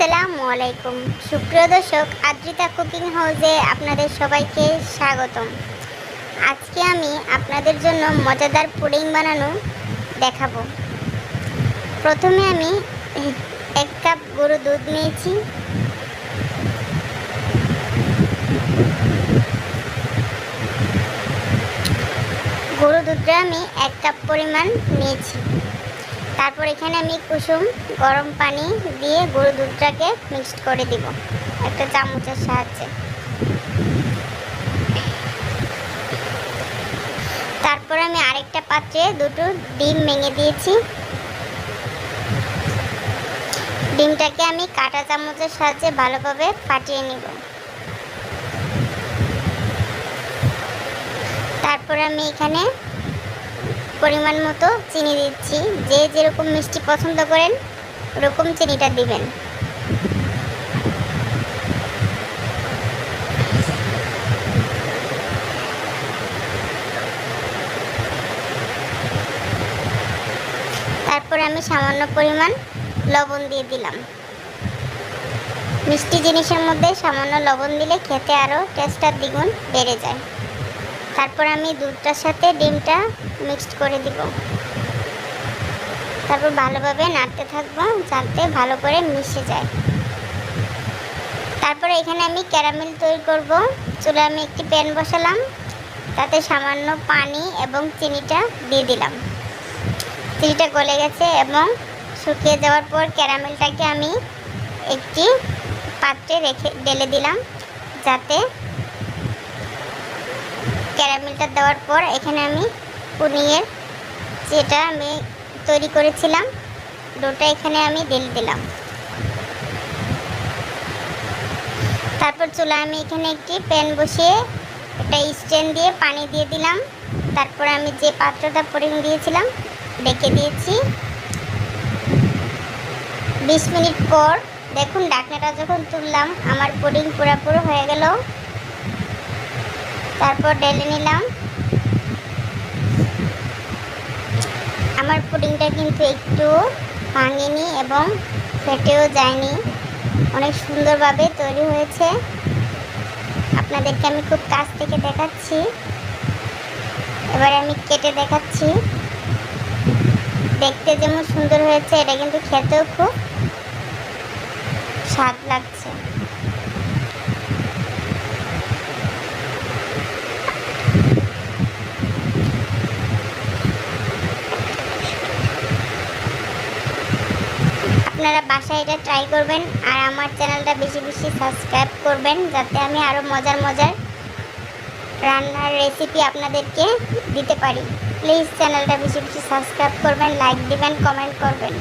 আসসালামু আলাইকুম। সুপ্রিয় দর্শক, আদ্রিতা কুকিং হাউসে আপনাদের সবাইকে স্বাগতম। আজকে আমি আপনাদের জন্য মজাদার পুডিং বানানো দেখাবো। প্রথমে আমি এক কাপ গরু দুধ নিয়েছি। গরু দুধটা আমি এক কাপ পরিমাণ নিয়েছি। তারপর এখানে আমি কুসুম, গরম পানি দিয়ে গরু দুধটাকে মিক্সড করে দিব। একটা চামচের সাহায্যে। তারপর আমি আরেকটা পাত্রে দুটো ডিম ভেঙে দিয়েছি। ডিমটাকে আমি কাটা চামচের সাহায্যে ভালোভাবে ফাটিয়ে নিব। তারপর আমি এখানে পরিমাণ মতো চিনি দিচ্ছি। যে যেরকম মিষ্টি পছন্দ করেন, ওরকম চিনিটা দিবেন। তারপর আমি সামান্য পরিমাণ লবণ দিয়ে দিলাম। মিষ্টি জিনিসের মধ্যে সামান্য লবণ দিলে খেতে আরও টেস্টটা দ্বিগুণ বেড়ে যায়। তারপর আমি দুধটার সাথে ডিমটা মিক্সড করে দিব। তারপর ভালোভাবে নাড়তে থাকব যাতে ভালো করে মিশে যায়। তারপরে এখানে আমি ক্যারামেল তৈরি করব। চুলে আমি একটি প্যান বসালাম। তাতে সামান্য পানি এবং চিনিটা দিয়ে দিলাম। চিনিটা গলে গেছে এবং শুকিয়ে যাওয়ার পর ক্যারামেলটাকে আমি একটি পাত্রে রেখে ঢেলে দিলাম। যাতে ক্যারামেলটা দেওয়ার পর এখানে আমি পুনিয়ের যেটা আমি তৈরি করেছিলাম, ডোটা এখানে আমি ঢেলে দিলাম। তারপর চুলা আমি এখানে একটি প্যান বসিয়ে একটা স্ট্যান্ড দিয়ে পানি দিয়ে দিলাম। তারপর আমি যে পাত্রটা পুডিং দিয়েছিলাম, ডেকে দিয়েছি। বিশ মিনিট পর দেখুন ডাকনাটা যখন তুললাম, আমার পুডিং পুরোপুরো হয়ে গেল। তারপর ঢেলে নিলাম। আমার পুডিংটা কিন্তু একটু ভাঙেনি এবং ফেটেও যায়নি। অনেক সুন্দরভাবে তৈরি হয়েছে। আপনাদেরকে আমি খুব কাছ থেকে দেখাচ্ছি। এবার আমি কেটে দেখাচ্ছি। দেখতে যেমন সুন্দর হয়েছে, এটা কিন্তু খেতেও খুব স্বাদ লাগছে। আপনারা বাসায় এটা ট্রাই করবেন আর আমার চ্যানেলটা বেশি বেশি সাবস্ক্রাইব করবেন যাতে আমি আরও মজার মজার রান্নার রেসিপি আপনাদেরকে দিতে পারি। প্লিজ চ্যানেলটা বেশি বেশি সাবস্ক্রাইব করবেন লাইক দিবেন কমেন্ট করবেন।